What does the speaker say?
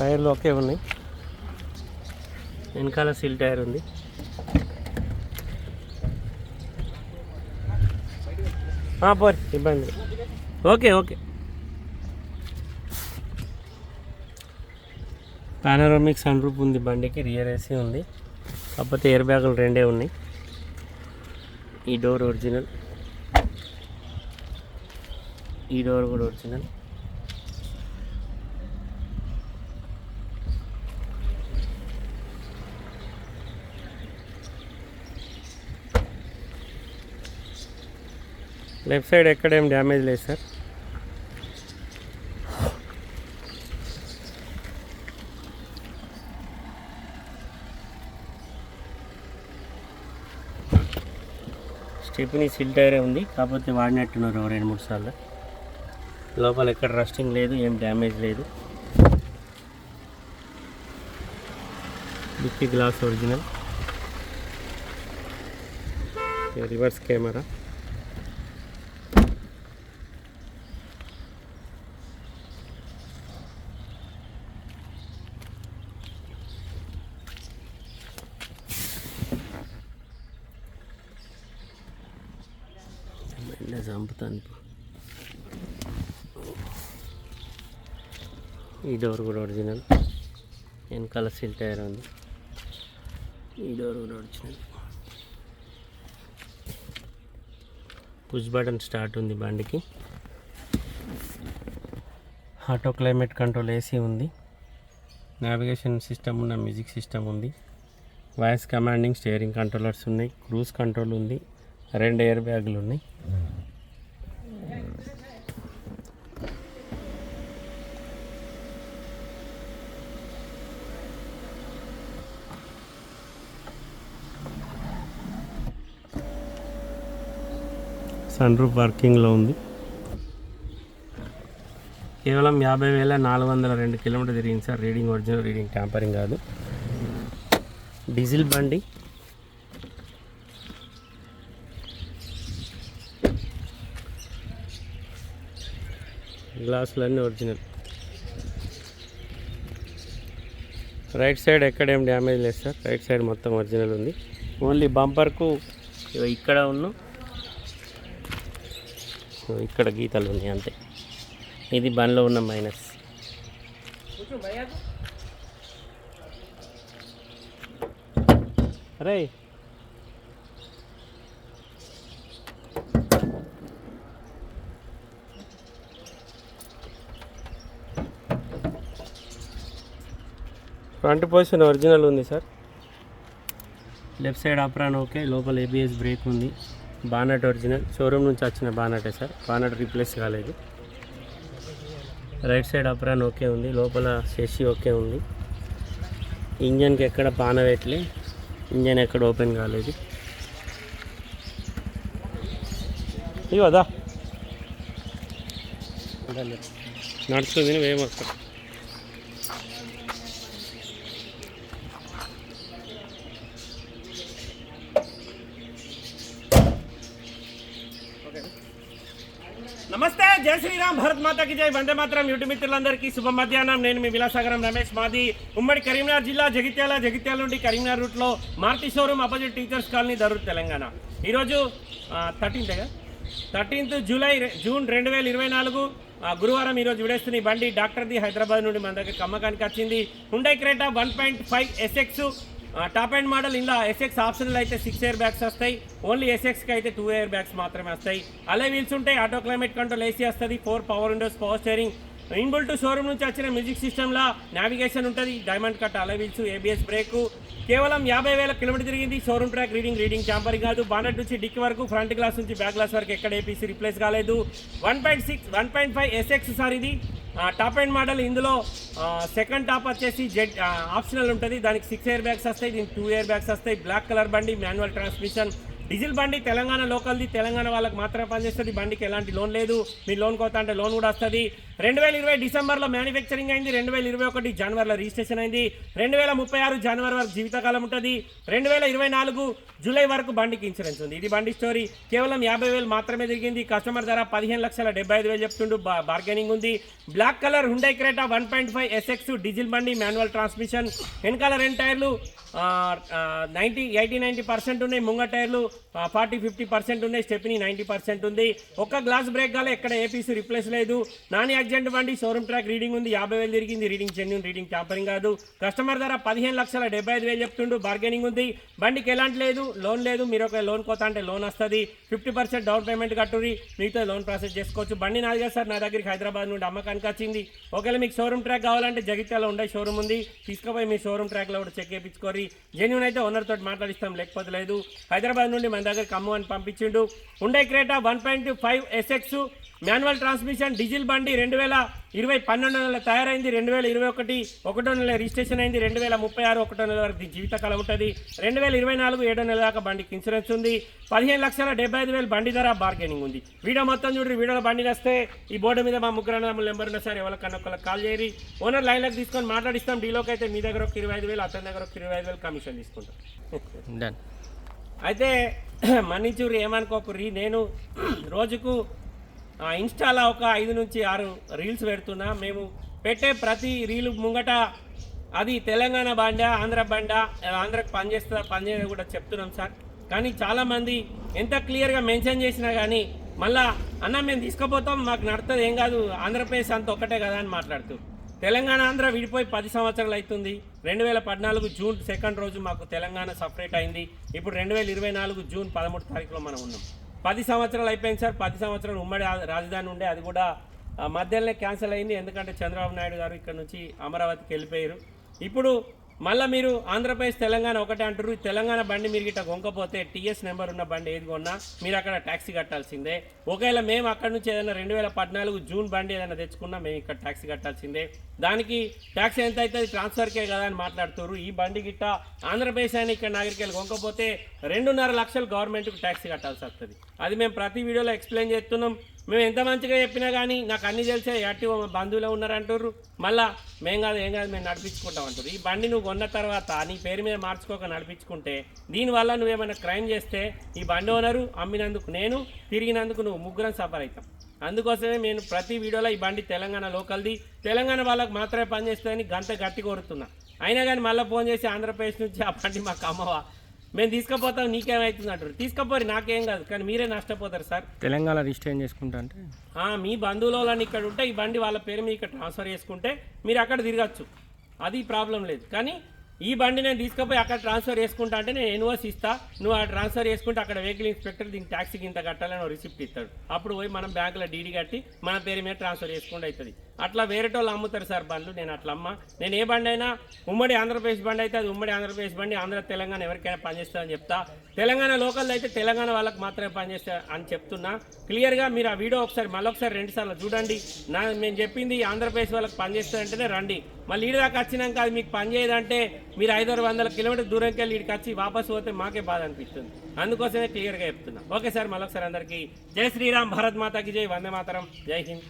టైర్లు ఒకే ఉన్నాయి. వెనకాల సీల్ టైర్ ఉంది. ఆ, పోరి ఇబ్బంది. Okay okay. Panoramic sunroof ఉంది బండికి రియర్ ఏసీ ఉంది. కాకపోతే ఎయిర్ బ్యాగులు రెండే ఉన్నాయి. ఈ డోర్ ఒరిజినల్ ఈ డోర్ కూడా ఒరిజినల్ లెఫ్ట్ సైడ్ ఎక్కడేం డ్యామేజ్ లేదు సార్ స్టెప్ని సిల్ టైరే ఉంది. కాకపోతే వాడినట్టున్నారు రెండు మూడు సార్లు. లోపల ఎక్కడ రస్టింగ్ లేదు ఏం డ్యామేజ్ లేదు. Dickey glass original reverse camera ఇలా చంపుతాను ఇప్పుడు. ఈ డోర్ కూడా ఒరిజినల్. వెనకాల సిల్ టైర్ ఉంది. ఈ డోర్ కూడా ఒరిజినల్. పుష్ బటన్ స్టార్ట్ ఉంది బండికి. ఆటో క్లైమేట్ కంట్రోల్ ఏసీ ఉంది. నావిగేషన్ సిస్టమ్ ఉన్న మ్యూజిక్ సిస్టమ్ ఉంది. వాయిస్ కమాండింగ్ స్టీరింగ్ కంట్రోలర్స్ ఉన్నాయి. క్రూజ్ కంట్రోల్ ఉంది. రెండు ఎయిర్ బ్యాగులు ఉన్నాయి. సన్ రూఫ్ వర్కింగ్లో ఉంది. కేవలం యాభై వేల నాలుగు వందల రెండు కిలోమీటర్ తిరిగింది sir. Reading original reading tampering కాదు. డీజిల్ బండి. గ్లాసులన్నీ ఒరిజినల్. రైట్ సైడ్ ఎక్కడేం డ్యామేజ్ లేదు సార్. రైట్ సైడ్ మొత్తం ఒరిజినల్ ఉంది. ఓన్లీ బంపర్కు ఇక్కడ ఉన్న ఇక్కడ గీతలు ఉన్నాయి అంతే. ఇది బండ్లో ఉన్న మైనస్. అరే ఫ్రంట్ పొజిషన్ ఒరిజినల్ ఉంది sir. Left side apron okay. లోపల ఏబిఎస్ బ్రేక్ ఉంది. Bonnet original. షోరూమ్ నుంచి వచ్చిన బానటే సార్. బానట్ రీప్లేస్ కాలేదు. రైట్ సైడ్ అప్రాన్ ఓకే ఉంది. లోపల శశి ఓకే ఉంది. ఇంజన్కి ఎక్కడ పాన పెట్టలే ఇంజన్ ఎక్కడ ఓపెన్ కాలేదు. ఇవదా నడుస్తుంది వేమొస్తా నమస్తే జయ శ్రీరామ్ భారత్ మాతాకి జై. వందే మాత్రం యూట్యూబ్ మిత్రులందరికీ శుభ మధ్యాహ్నం. నేను మీ విలాసాగరం రమేష్. మాది ఉమ్మడి కరీంనగర్ జిల్లా జగిత్యాల జగిత్యాల నుండి కరీంనగర్ రూట్లో Marty showroom opposite teachers colony Darur Telangana. ఈరోజు థర్టీన్త్ థర్టీన్త్ జూలై జూన్ రెండు వేల ఇరవై నాలుగు గురువారం ఈరోజు విడేస్తున్న బండి డాక్టర్ది హైదరాబాద్ నుండి మన దగ్గర అమ్మకానికి వచ్చింది. Hyundai Creta one point five SX top end model ఇలా ఎస్ఎక్స్ ఆప్షన్లు అయితే సిక్స్ ఇయర్ బ్యాగ్స్ వస్తాయి. ఓన్లీ ఎస్ఎక్స్కి అయితే టూ ఇయర్ బ్యాగ్స్ మాత్రమే వస్తాయి. అలా వీల్స్ ఉంటాయి ఆటో క్లైమేట్ కంట్రోల్ ఏసీ వస్తుంది. Four power windows power steering inbuilt showroom నుంచి వచ్చిన మ్యూజిక్ సిస్టమ్లా నావిగేషన్ ఉంటుంది. డైమండ్ కట్ అలా వీల్స్ ఏబిఎస్ బ్రేక్ కేవలం యాభై వేల కిలోమీటర్ తిరిగింది. Showroom track reading reading tampering కాదు. బానట్ నుంచి డిక్ వరకు ఫ్రంట్ గ్లాస్ నుంచి బ్యాక్ గ్లాస్ వరకు ఎక్కడ ఏపీసీ రిప్లేస్ కాలేదు. One point six one point five SX sir ఇది. టాప్ అండ్ మోడల్ ఇందులో సెకండ్ టాప్ వచ్చేసి జెడ్ ఆప్షనల్ ఉంటుంది. దానికి సిక్స్ ఇయర్ బ్యాగ్స్ వస్తాయి దీనికి టూ ఇయర్ బ్యాగ్స్ వస్తాయి. బ్లాక్ కలర్ బండి మాన్యువల్ ట్రాన్స్మిషన్ డీజిల్ బండి తెలంగాణ లోకల్ది తెలంగాణ వాళ్ళకి మాత్రమే పనిచేస్తుంది. బండికి ఎలాంటి లోన్ లేదు. మీరు లోన్ కోతా అంటే లోన్ కూడా వస్తుంది. రెండు వేల ఇరవై డిసెంబర్లో మ్యానుఫ్యాక్చరింగ్ అయింది. రెండు వేల ఇరవై ఒకటి జనవరిలో రిజిస్ట్రేషన్ అయింది. రెండు వేల ముప్పై ఆరు జనవరి వరకు జీవితకాలం ఉంటుంది. రెండు వేల ఇరవై నాలుగు జూలై వరకు బండికి ఇన్సూరెన్స్ ఉంది. ఇది బండి స్టోరీ కేవలం యాభై వేలు మాత్రమే జరిగింది కస్టమర్ ధర పదిహేను లక్షల డెబ్బై ఐదు వేలు చెప్తుండు. బార్గెనింగ్ ఉంది. Black colour Hyundai Creta one point five SX diesel బండి మాన్యువల్ ట్రాన్స్మిషన్ వెనకాల రెండు టైర్లు నైంటీ ఎయిటీ నైంటీ పర్సెంట్ ఉన్నాయి. ముంగ టైర్లు. ఫార్టీ ఫిఫ్టీ పర్సెంట్ ఉన్నాయి స్టెప్ని నైంటీ పర్సెంట్ ఉంది. ఒక్క గ్లాస్ బ్రేక్ కాలే ఎక్కడ ఏపీసీ రిప్లేస్ లేదు. నాన్ యాక్సిడెంట్ బండి షోరూమ్ ట్రాక్ రీడింగ్ ఉంది యాభై వేలు తిరిగింది. రీడింగ్ జెన్యున్ రీడింగ్ ట్యాంపరింగ్ కాదు. కస్టమర్ ధర పదిహేను లక్షల డెబ్బై ఐదు వేలు చెప్తుండు బార్గెనింగ్ ఉంది. బండికి ఎలాంటి లేదు లోన్ లేదు. మీరు ఒక లోన్ కోత అంటే లోన్ వస్తుంది. ఫిఫ్టీ పర్సెంట్ డౌన్ పేమెంట్ కట్టుర్రి. మీతో లోన్ ప్రాసెస్ చేసుకోవచ్చు. బండి నాది కదా సార్ నా దగ్గరికి హైదరాబాద్ నుండి అమ్మకానికి వచ్చింది ఒకవేళ మీకు షోరూమ్ ట్రాక్ కావాలంటే జగిత్యాల ఉండే షోరూమ్ ఉంది. తీసుకుపోయి మీ షోరూమ్ ట్రాక్లో కూడా చెక్ చేయించుకోరి జెన్యున్ అయితే ఓనర్ తోటి మాట్లాడిస్తాం లేకపోతే లేదు. హైదరాబాద్ నుండి మన దగ్గర కమ్ము అని పంపించిండు. ఉండే Creta one point five SX manual transmission diesel బండి రెండు వేల ఇరవై పన్నెండు నెలల తయారైంది రెండు వేల ఇరవై ఒకటి ఒకటో నెల రిజిస్ట్రేషన్ అయింది రెండు వేల ముప్పై ఆరు ఒకటో నెల వరకు జీవితకాలం ఉంటుంది. రెండు వేల ఇరవై నాలుగు ఏడో నెల దాకా బండికి ఇన్సూరెన్స్ ఉంది. పదిహేను లక్షల డెబ్బై ఐదు వేలు బండి ధర బార్గెనింగ్ ఉంది. వీడియో మొత్తం చూడండి వీడియోలో బండి వస్తే ఈ బోర్డు మీద మా ముగ్గురు అన్నదమ్ములు నెంబర్ ఉన్న సార్ ఎవరికన్నా ఒకళ్ళకి కాల్ చేయరు ఓనర్ లైన్లకు తీసుకొని మాట్లాడిస్తాం. డీలోకి అయితే మీ దగ్గర ఒక ఇరవై ఐదు వేలు అతని దగ్గర ఒక ఇరవై ఐదు వేలు కమిషన్ తీసుకుంటాం. అయితే మన్నిచూరు ఏమనుకోకుర్రి నేను రోజుకు ఇన్స్టాలో ఒక ఐదు నుంచి ఆరు రీల్స్ పెడుతున్నా. మేము పెట్టే ప్రతి రీలు ముంగట అది తెలంగాణ బండ ఆంధ్ర బండ ఆంధ్రకు పనిచేస్తుందా పనిచేయదా కూడా చెప్తున్నాం సార్. కానీ చాలామంది ఎంత క్లియర్గా మెన్షన్ చేసినా కానీ మళ్ళా అన్న మేము తీసుకుపోతాం మాకు నడుతుంది ఏం కాదు ఆంధ్రప్రదేశ్ అంత ఒక్కటే కదా అని మాట్లాడుతూ. తెలంగాణ ఆంధ్ర విడిపోయి పది సంవత్సరాలు అవుతుంది. రెండు వేల పద్నాలుగు జూన్ సెకండ్ రోజు మాకు తెలంగాణ సపరేట్ అయింది. ఇప్పుడు రెండు వేల ఇరవై నాలుగు జూన్ పదమూడు తారీఖులో మనం ఉన్నాం. పది సంవత్సరాలు అయిపోయింది సార్. పది సంవత్సరాలు ఉమ్మడి రాజధాని ఉండే. అది కూడా మధ్యలోనే క్యాన్సిల్ అయింది. ఎందుకంటే చంద్రబాబు నాయుడు గారు ఇక్కడ నుంచి అమరావతికి వెళ్ళిపోయారు. ఇప్పుడు మళ్ళీ మీరు ఆంధ్రప్రదేశ్ తెలంగాణ ఒకటే అంటారు తెలంగాణ బండి మీరు గిట్ట గొంకపోతే టీఎస్ నెంబర్ ఉన్న బండి ఏది కొన్నా మీరు అక్కడ ట్యాక్సీ కట్టాల్సిందే. ఒకవేళ మేము అక్కడ నుంచి ఏదైనా రెండు వేల పద్నాలుగు జూన్ బండి ఏదైనా తెచ్చుకున్నా మేము ఇక్కడ ట్యాక్సీ కట్టాల్సిందే. దానికి ట్యాక్సీ ఎంత అవుతుంది? ట్రాన్స్ఫర్కే కదా అని మాట్లాడుతారు ఈ బండి గిట్ట ఆంధ్రప్రదేశ్ అని ఇక్కడ నాగరికలు గొంకపోతే రెండున్నర లక్షలు గవర్నమెంట్కి ట్యాక్సీ కట్టాల్సి వస్తుంది. అది మేము ప్రతి వీడియోలో ఎక్స్ప్లెయిన్ చేస్తున్నాం. మేము ఎంత మంచిగా చెప్పినా కానీ నాకు అన్ని తెలిసే అట్టి బంధువులు ఉన్నారంటారు మళ్ళా మేం కాదు ఏం కాదు మేము నడిపించుకుంటాం అంటారు ఈ బండి నువ్వు కొన్న తర్వాత నీ పేరు మీద మార్చుకోక నడిపించుకుంటే దీనివల్ల నువ్వేమైనా క్రైమ్ చేస్తే ఈ బండి ఓనరు అమ్మినందుకు నేను తిరిగినందుకు నువ్వు ముగ్గురం సఫర్ అవుతాం అందుకోసమే నేను ప్రతి వీడియోలో ఈ బండి తెలంగాణ లోకల్ది తెలంగాణ వాళ్ళకి మాత్రమే పనిచేస్తుందని గంట గట్టి కోరుతున్నా. అయినా కానీ మళ్ళీ ఫోన్ చేసి ఆంధ్రప్రదేశ్ నుంచి ఆ బండి మాకు అమ్మవా? మేము తీసుకుపోతాం నీకేమవుతుంది అంటారు తీసుకుపోరు నాకేం కాదు. కానీ మీరే నష్టపోతారు సార్. తెలంగాణ రిజిస్టర్ చేసుకుంటా అంటే? మీ బంధువులని ఇక్కడ ఉంటే ఈ బండి వాళ్ళ పేరు మీద ఇక్కడ ట్రాన్స్ఫర్ చేసుకుంటే మీరు అక్కడ తిరగచ్చు. అది ప్రాబ్లం లేదు. కానీ ఈ బండి నేను తీసుకుపోయి అక్కడ ట్రాన్స్ఫర్ చేసుకుంటా అంటే నేను ఎన్ఓసి ఇస్తా. నువ్వు ఆ ట్రాన్స్ఫర్ చేసుకుంటే అక్కడ వెహికల్ ఇన్స్పెక్టర్ దీనికి ట్యాక్సీకి ఇంత కట్టాలని రిసిప్ట్ ఇస్తాడు. అప్పుడు పోయి మనం బ్యాంకులో డీడీ కట్టి మన పేరు మీద ట్రాన్స్ఫర్ చేసుకుంటూ అవుతుంది. అట్లా వేరే వాళ్ళు అమ్ముతారు సార్ బండ్లు. నేను అట్లా అమ్మ. నేను ఏ బండి అయినా ఉమ్మడి ఆంధ్రప్రదేశ్ బండి అయితే అది ఉమ్మడి ఆంధ్రప్రదేశ్ బండి ఆంధ్ర తెలంగాణ ఎవరికైనా పనిచేస్తుందని చెప్తా. తెలంగాణ లోకల్ అయితే తెలంగాణ వాళ్ళకి మాత్రమే పనిచేస్తా అని చెప్తున్నా. క్లియర్గా మీరు ఆ వీడియో ఒకసారి మళ్ళొకసారి రెండు సార్లు చూడండి. నా మేము చెప్పింది ఆంధ్రప్రదేశ్ వాళ్ళకి పనిచేస్తుందంటేనే రండి. మళ్ళీ ఈడ దాకా వచ్చినాక అది మీకు పనిచేయదంటే మీరు ఐదారు వందల కిలోమీటర్ దూరంకి వెళ్ళి ఇక్కడికి వచ్చి వాపస్ పోతే మాకే బాధ అనిపిస్తుంది. అందుకోసమే క్లియర్గా చెప్తున్నా. ఓకే సార్ మళ్ళొకసారి అందరికీ జై శ్రీరామ్ భారత్ మాతాకి జై వందే మాతరం జై హింద్.